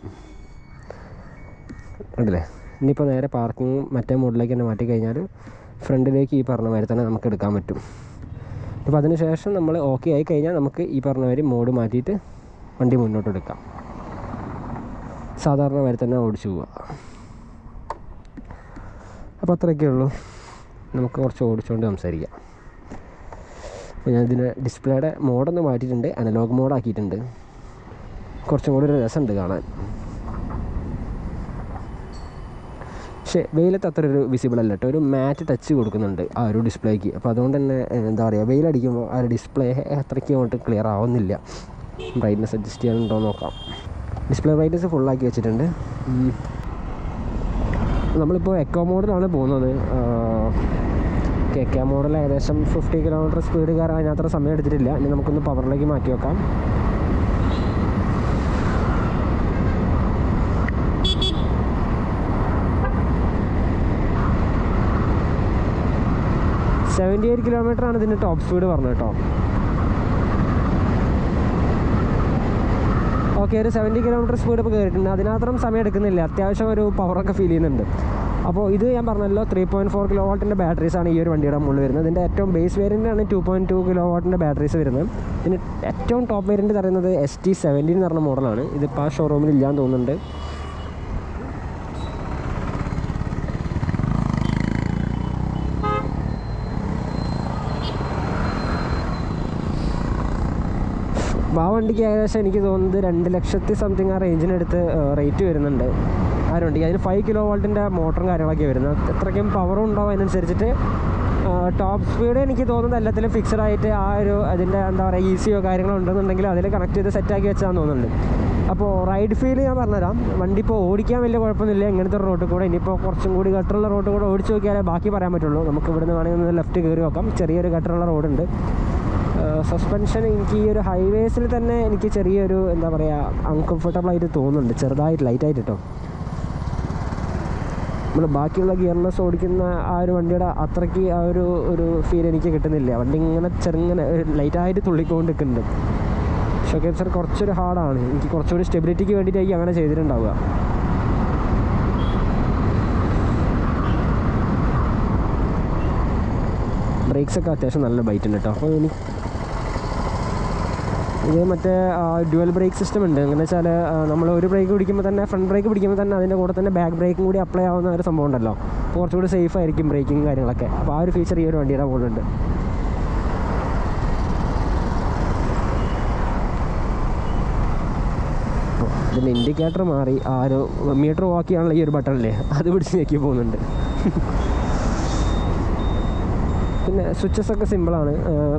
ഉണ്ടല്ലേ ഇനിയിപ്പോൾ നേരെ പാർക്കിംഗ് മറ്റേ മോഡിലേക്ക് തന്നെ മാറ്റി കഴിഞ്ഞാൽ ഫ്രണ്ടിലേക്ക് ഈ പറഞ്ഞ മാതിരി തന്നെ നമുക്ക് എടുക്കാൻ പറ്റും. അപ്പോൾ അതിന് ശേഷം നമ്മൾ ഓക്കെ ആയി കഴിഞ്ഞാൽ നമുക്ക് ഈ പറഞ്ഞ മാതിരി മോഡ് മാറ്റിയിട്ട് വണ്ടി മുന്നോട്ട് എടുക്കാം. സാധാരണ മാതിരി തന്നെ ഓടിച്ചു പോവുക അപ്പോൾ അത്രയൊക്കെ ഉള്ളൂ. നമുക്ക് കുറച്ച് ഓടിച്ചുകൊണ്ട് സംസാരിക്കാം. അപ്പോൾ ഞാൻ ഇതിന്റെ ഡിസ്പ്ലേയുടെ മോഡൊന്ന് മാറ്റിയിട്ടുണ്ട്. അനലോഗ് മോഡാക്കിയിട്ടുണ്ട് കുറച്ചും കൂടി ഒരു രസമുണ്ട് കാണാൻ. പക്ഷേ വെയിലത്ത് അത്ര ഒരു വിസിബിൾ അല്ല കേട്ടോ ഒരു മാറ്റ് ടച്ച് കൊടുക്കുന്നുണ്ട് ആ ഒരു ഡിസ്പ്ലേക്ക് അപ്പോൾ അതുകൊണ്ട് തന്നെ എന്താ പറയുക വെയിലടിക്കുമ്പോൾ ആ ഒരു ഡിസ്പ്ലേ അത്രയ്ക്ക് അങ്ങോട്ട് ക്ലിയർ ആവുന്നില്ല. ബ്രൈറ്റ്നസ് അഡ്ജസ്റ്റ് ചെയ്യാനുണ്ടോ നോക്കാം. ഡിസ്പ്ലേ ബ്രൈറ്റ്നസ് ഫുള്ളാക്കി വെച്ചിട്ടുണ്ട്. നമ്മളിപ്പോൾ എക്കോ മോഡലാണ് പോകുന്നത്. കെ മോഡൽ ഏകദേശം ഫിഫ്റ്റി കിലോമീറ്റർ സ്പീഡ് കയറാൻ അതിനത്ര സമയം എടുത്തിട്ടില്ല. ഇനി നമുക്കൊന്ന് പവറിലേക്ക് മാറ്റി വെക്കാം. സെവന്റി എയ്റ്റ് കിലോമീറ്റർ ആണ് ഇതിന്റെ ടോപ്പ് സ്പീഡ് പറഞ്ഞത് കേട്ടോ ഓക്കെ ഒരു സെവന്റി കിലോമീറ്റർ സ്പീഡ് ഇപ്പോൾ കയറിയിട്ടുണ്ട് അതിനത്രയും സമയം എടുക്കുന്നില്ല. അത്യാവശ്യം ഒരു പവറൊക്കെ ഫീൽ ചെയ്യുന്നുണ്ട്. അപ്പോൾ ഇത് ഞാൻ പറഞ്ഞല്ലോ ത്രീ പോയിന്റ് ഫോർ കിലോ വാട്ടിന്റെ ബാറ്ററീസ് ആണ് ഈ ഒരു വണ്ടിയുടെ മുകളിൽ വരുന്നത്. ഇതിന്റെ ഏറ്റവും ബേസ് വേരിയന്റ് ആണ് ടു പോയിന്റ് ടു കിലോ വാട്ടിന്റെ ബാറ്ററീസ് വരുന്നത്. ഇതിന് ഏറ്റവും ടോപ്പ് വേരിയന്റ് പറയുന്നത് എസ് ടി സെവന്റീൻ എന്ന് പറഞ്ഞ മോഡലാണ് ഇതിപ്പോൾ ആ ഷോറൂമിൽ ഇല്ലാന്ന് തോന്നുന്നുണ്ട്. വണ്ടിക്ക് ഏകദേശം എനിക്ക് തോന്നുന്നത് രണ്ട് ലക്ഷത്തി സംതിങ് ആ റേഞ്ചിനടുത്ത് റേറ്റ് വരുന്നുണ്ട്. ആ ഒരു വണ്ടിക്ക്. അതിന് ഫൈവ് കിലോ വോൾട്ടിന്റെ മോട്ടറും കാര്യങ്ങളൊക്കെ വരുന്നത്. അത്രയ്ക്കും പവറും ഉണ്ടാവും അതിനനുസരിച്ചിട്ട്. ടോപ്പ് സ്പീഡ് എനിക്ക് തോന്നുന്നത് എല്ലാത്തിലും ഫിക്സഡ് ആയിട്ട് ആ ഒരു അതിന്റെ എന്താ പറയുക ഈസിയോ കാര്യങ്ങളോ ഉണ്ടെന്നുണ്ടെങ്കിൽ അതിൽ കണക്ട് ചെയ്ത് സെറ്റാക്കി വെച്ചാൽ തോന്നുന്നുണ്ട്. അപ്പോൾ റൈഡ് ഫീൽ ഞാൻ പറഞ്ഞുതരാം. വണ്ടി ഇപ്പോൾ ഓടിക്കാൻ വലിയ കുഴപ്പമൊന്നുമില്ല. ഇങ്ങനത്തെ ഒരു റോഡ് കൂടെ. ഇനിയിപ്പോൾ കുറച്ചും കൂടി ഗട്ടറുള്ള റോഡ് കൂടെ ഓടിച്ച് നോക്കിയാലേ ബാക്കി പറയാൻ പറ്റുള്ളൂ. നമുക്ക് ഇവിടുന്ന് വേണമെങ്കിൽ ലെഫ്റ്റ് കയറി നോക്കാം. ചെറിയൊരു ഗട്ടറുള്ള റോഡുണ്ട് സസ്പെൻഷൻ എനിക്ക് ഈ ഒരു ഹൈവേസിൽ തന്നെ എനിക്ക് ചെറിയൊരു എന്താ പറയുക അൺകംഫർട്ടബിൾ ആയിട്ട് തോന്നുന്നുണ്ട്. ചെറുതായിട്ട് ലൈറ്റായിട്ട് കേട്ടോ നമ്മൾ ബാക്കിയുള്ള ഗിയർലെസ് ഓടിക്കുന്ന ആ ഒരു വണ്ടിയുടെ അത്രയ്ക്ക് ആ ഒരു ഒരു ഫീൽ എനിക്ക് കിട്ടുന്നില്ല. വണ്ടി ഇങ്ങനെ ചെറുങ്ങനെ ലൈറ്റായിട്ട് തുള്ളിക്കൊണ്ട് നിൽക്കുന്നുണ്ട് ഷോക്കേപ്പ് സർ കുറച്ചൊരു ഹാർഡാണ് എനിക്ക് കുറച്ചുകൂടി സ്റ്റെബിലിറ്റിക്ക് വേണ്ടിയിട്ടായിരിക്കും അങ്ങനെ ചെയ്തിട്ടുണ്ടാവുക. ബ്രേക്സൊക്കെ അത്യാവശ്യം നല്ല ബൈറ്റ് ഉണ്ട് കേട്ടോ അപ്പോൾ എനിക്ക് ഇത് മറ്റേ ഡ്യുവൽ ബ്രേക്ക് സിസ്റ്റം ഉണ്ട്. എങ്ങനെ വെച്ചാൽ നമ്മൾ ഒരു ബ്രേക്ക് പിടിക്കുമ്പോൾ തന്നെ ഫ്രണ്ട് ബ്രേക്ക് പിടിക്കുമ്പോൾ തന്നെ അതിന്റെ കൂടെ തന്നെ ബാക്ക് ബ്രേക്കും കൂടി അപ്ലൈ ആവുന്ന ഒരു സംഭവം ഉണ്ടല്ലോ. കുറച്ചുകൂടി സേഫ് ആയിരിക്കും ബ്രേക്കിങ് കാര്യങ്ങളൊക്കെ. അപ്പോൾ ആ ഒരു ഫീച്ചർ ഈ ഒരു വണ്ടിയുടെ മുകളിലുണ്ട്. ഇതിന്റെ ഇൻഡിക്കേറ്റർ മാറി ആ ഒരു മീറ്റർ വാക്കിയാണല്ലോ ഈ ഒരു ബട്ടണില്ലേ അത് പിടിച്ച് ഞെക്കി പോകുന്നുണ്ട്. പിന്നെ സ്വിച്ചസ് ഒക്കെ സിമ്പിളാണ്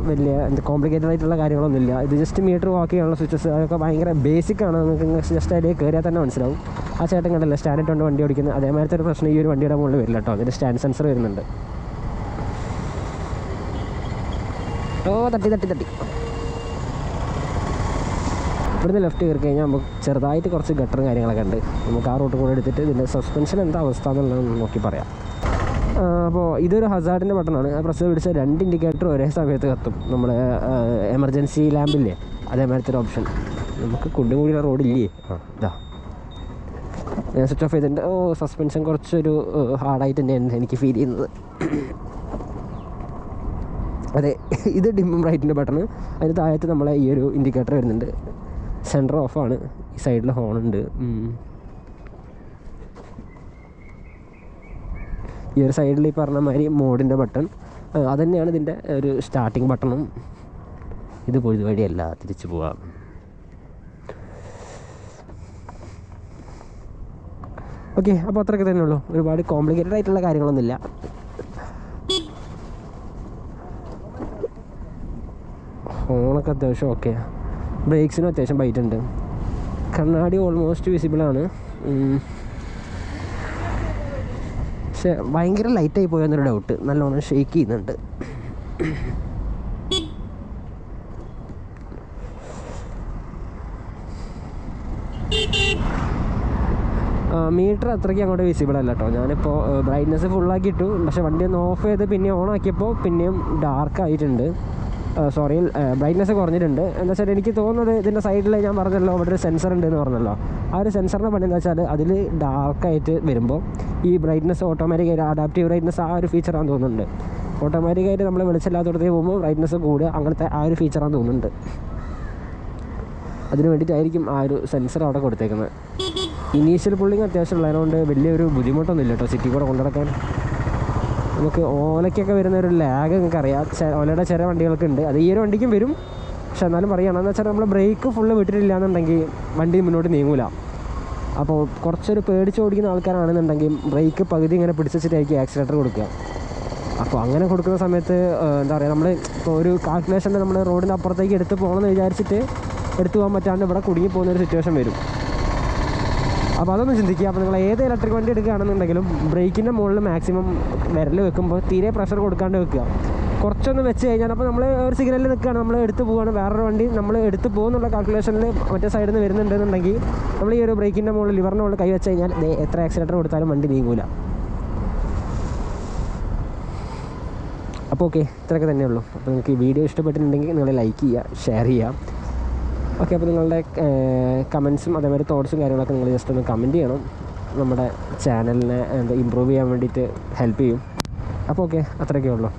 വലിയ കോംപ്ലിക്കേറ്റഡ് ആയിട്ടുള്ള കാര്യങ്ങളൊന്നുമില്ല. ഇത് ജസ്റ്റ് മീറ്റർ വാക്ക് ചെയ്യാനുള്ള സ്വിച്ചസ് അതൊക്കെ ഭയങ്കര ബേസിക് ആണ്. നിങ്ങൾക്ക് ജസ്റ്റ് അതിലേക്ക് കയറിയാൽ തന്നെ മനസ്സിലാവും. ആ ചേട്ടൻ കണ്ടല്ലോ സ്റ്റാൻഡ് ഇട്ടുകൊണ്ട് വണ്ടി ഓടിക്കുന്നത് അതേമാതിരത്തെ ഒരു പ്രശ്നം ഈ ഒരു വണ്ടിയുടെ മുകളിൽ വരില്ല കേട്ടോ. അതിന്റെ സ്റ്റാൻഡ് സെൻസർ വരുന്നുണ്ട്. ഓ തട്ടി തട്ടി തട്ടി. ഇവിടുന്ന് ലെഫ്റ്റ് കയറി കഴിഞ്ഞാൽ നമുക്ക് ചെറുതായിട്ട് കുറച്ച് ഗട്ടറും കാര്യങ്ങളൊക്കെ ഉണ്ട്. നമുക്ക് ആ റൂട്ട് കൂടെ എടുത്തിട്ട് ഇതിന്റെ സസ്പെൻഷൻ എന്താ അവസ്ഥ എന്നുള്ളത് നോക്കി പറയാം. അപ്പോൾ ഇതൊരു ഹസാർഡിന്റെ ബട്ടണാണ്. പ്രസ് പിടിച്ച രണ്ട് ഇൻഡിക്കേറ്റർ ഒരേ സമയത്ത് കത്തും. നമ്മുടെ എമർജൻസി ലാമ്പില്ലേ? അതേമാതിരത്തെ ഒരു ഓപ്ഷൻ. നമുക്ക് കുണ്ടും കൂടിയുള്ള റോഡില്ലേ? ആ ഇതാ ഞാൻ സ്വിച്ച് ഓഫ് ചെയ്തിട്ടുണ്ട്. ഓ സസ്പെൻഷൻ കുറച്ചൊരു ഹാർഡായിട്ട് തന്നെയാണ് എനിക്ക് ഫീൽ ചെയ്യുന്നത്. അതെ ഇത് ഡിമ്മും റൈറ്റിന്റെ ബട്ടൺ അതിന് താഴത്ത് നമ്മളെ ഈ ഒരു ഇൻഡിക്കേറ്റർ വരുന്നുണ്ട്. സെന്റർ ഓഫാണ് ഈ സൈഡിൽ ഹോൺ ഈ ഒരു സൈഡിൽ ഈ പറഞ്ഞ മാതിരി മോഡിന്റെ ബട്ടൺ അത് തന്നെയാണ് ഇതിന്റെ ഒരു സ്റ്റാർട്ടിങ് ബട്ടണും ഇത് പോയത് വഴിയല്ല തിരിച്ചു പോവാം. ഓക്കെ അപ്പോൾ അത്രയൊക്കെ തന്നെ ഉള്ളൂ. ഒരുപാട് കോംപ്ലിക്കേറ്റഡ് ആയിട്ടുള്ള കാര്യങ്ങളൊന്നുമില്ല. ഹോണൊക്കെ അത്യാവശ്യം ഓക്കെ ബ്രേക്സിനും അത്യാവശ്യം ബൈറ്റ് ഉണ്ട്. കണ്ണാടി ഓൾമോസ്റ്റ് വിസിബിളാണ് പക്ഷെ ഭയങ്കര ലൈറ്റായി പോയെന്നൊരു ഡൗട്ട് നല്ലോണം ഷെയ്ക്ക് ചെയ്യുന്നുണ്ട്. മീറ്റർ അത്രയ്ക്ക് അങ്ങോട്ട് വിസിബിൾ അല്ല കേട്ടോ ഞാനിപ്പോൾ ബ്രൈറ്റ്നസ് ഫുള്ളാക്കി ഇട്ടു പക്ഷെ വണ്ടി ഒന്ന് ഓഫ് ചെയ്ത് പിന്നെ ഓൺ ആക്കിയപ്പോൾ പിന്നെയും ഡാർക്ക് ആയിട്ടുണ്ട്. സോറി ബ്രൈറ്റ്നസ് കുറഞ്ഞിട്ടുണ്ട്. എന്താ വെച്ചാൽ എനിക്ക് തോന്നുന്നത് ഇതിന്റെ സൈഡിൽ ഞാൻ പറഞ്ഞല്ലോ അവിടെ ഒരു സെൻസർ ഉണ്ട് എന്ന് പറഞ്ഞല്ലോ. ആ ഒരു സെൻസറിന്റെ പണി എന്താ വെച്ചാൽ അതിൽ ഡാർക്കായിട്ട് വരുമ്പോൾ ഈ ബ്രൈറ്റ്നസ് ഓട്ടോമാറ്റിക്കായിട്ട് അഡാപ്റ്റീവ് ബ്രൈറ്റ്നസ് ആ ഒരു ഫീച്ചറാണെന്ന് തോന്നുന്നുണ്ട്. ഓട്ടോമാറ്റിക്കായിട്ട് നമ്മൾ വെളിച്ചമില്ലാത്തടത്തേക്ക് പോകുമ്പോൾ ബ്രൈറ്റ്നസ് കൂടുക അങ്ങനത്തെ ആ ഒരു ഫീച്ചറാണെന്ന് തോന്നുന്നുണ്ട്. അതിന് വേണ്ടിയിട്ടായിരിക്കും ആ ഒരു സെൻസർ അവിടെ കൊടുത്തേക്കുന്നത്. ഇനീഷ്യൽ പുള്ളിങ് അത്യാവശ്യം ഉള്ളതുകൊണ്ട് വലിയൊരു ബുദ്ധിമുട്ടൊന്നും ഇല്ല കേട്ടോ സിറ്റി കൂടെ കൊണ്ടുനടക്കാൻ. നമുക്ക് ഓലയ്ക്കൊക്കെ വരുന്ന ഒരു ലാഗ് നിങ്ങൾക്ക് അറിയാം. ഓലയുടെ ചെറിയ വണ്ടികൾക്ക് ഉണ്ട്. അത് ഈ ഒരു വണ്ടിക്കും വരും. പക്ഷെ എന്നാലും പറയുകയാണ് എന്ന് വെച്ചാൽ നമ്മൾ ബ്രേക്ക് ഫുള്ള് വിട്ടിട്ടില്ല എന്നുണ്ടെങ്കിൽ വണ്ടി മുന്നോട്ട് നീങ്ങൂല. അപ്പോൾ കുറച്ചൊരു പേടിച്ച് ഓടിക്കുന്ന ആൾക്കാരാണെന്നുണ്ടെങ്കിൽ ബ്രേക്ക് പകുതി ഇങ്ങനെ പിടിച്ചിട്ടായിരിക്കും ആക്സിലേറ്റർ കൊടുക്കുക. അപ്പോൾ അങ്ങനെ കൊടുക്കുന്ന സമയത്ത് എന്താ പറയുക നമ്മൾ ഇപ്പോൾ ഒരു കാൽക്കുലേഷൻ നമ്മൾ റോഡിന്റെ അപ്പുറത്തേക്ക് എടുത്ത് പോകണമെന്ന് വിചാരിച്ചിട്ട് എടുത്തു പോകാൻ പറ്റാണ്ട് ഇവിടെ കുടുങ്ങി പോകുന്ന ഒരു സിറ്റുവേഷൻ വരും. അപ്പോൾ അതൊന്ന് ചിന്തിക്കുക. അപ്പോൾ നിങ്ങൾ ഏത് ഇലക്ട്രിക് വണ്ടി എടുക്കുകയാണെന്നുണ്ടെങ്കിലും ബ്രേക്കിന്റെ മുകളിൽ മാക്സിമം വിരൽ വെക്കുമ്പോൾ തീരെ പ്രഷർ കൊടുക്കാണ്ട് വെക്കുക. കുറച്ചൊന്ന് വെച്ച് കഴിഞ്ഞാൽ അപ്പോൾ നമ്മൾ ഒരു സിഗ്നലിൽ നിൽക്കുകയാണ്. നമ്മൾ എടുത്തു പോവുകയാണ് വേറൊരു വണ്ടി നമ്മൾ എടുത്തു പോകുന്നുള്ള കാൽക്കുലേഷനിൽ മറ്റേ സൈഡിൽ നിന്ന് വരുന്നുണ്ടെന്നുണ്ടെങ്കിൽ നമ്മൾ ഈ ഒരു ബ്രേക്കിന്റെ മുകളിൽ ലിവറിന്റെ മുകളിൽ കൈ വെച്ച് കഴിഞ്ഞാൽ എത്ര ആക്സിലേറ്റർ കൊടുത്താലും വണ്ടി നീങ്ങൂല. അപ്പോൾ ഓക്കെ ഇത്രയൊക്കെ തന്നെ ഉള്ളൂ അപ്പോൾ നിങ്ങൾക്ക് ഈ വീഡിയോ ഇഷ്ടപ്പെട്ടിട്ടുണ്ടെങ്കിൽ നിങ്ങൾ ലൈക്ക് ചെയ്യുക ഷെയർ ചെയ്യുക. ഓക്കെ അപ്പോൾ നിങ്ങളുടെ കമൻസും അതേമാതിരി തോട്ട്സും കാര്യങ്ങളൊക്കെ നിങ്ങൾ ജസ്റ്റ് ഒന്ന് കമന്റ് ചെയ്യണം. നമ്മുടെ ചാനലിനെ എന്താ ഇമ്പ്രൂവ് ചെയ്യാൻ വേണ്ടിയിട്ട് ഹെൽപ്പ് ചെയ്യും. അപ്പോൾ ഓക്കെ അത്രയൊക്കെ ഉള്ളൂ.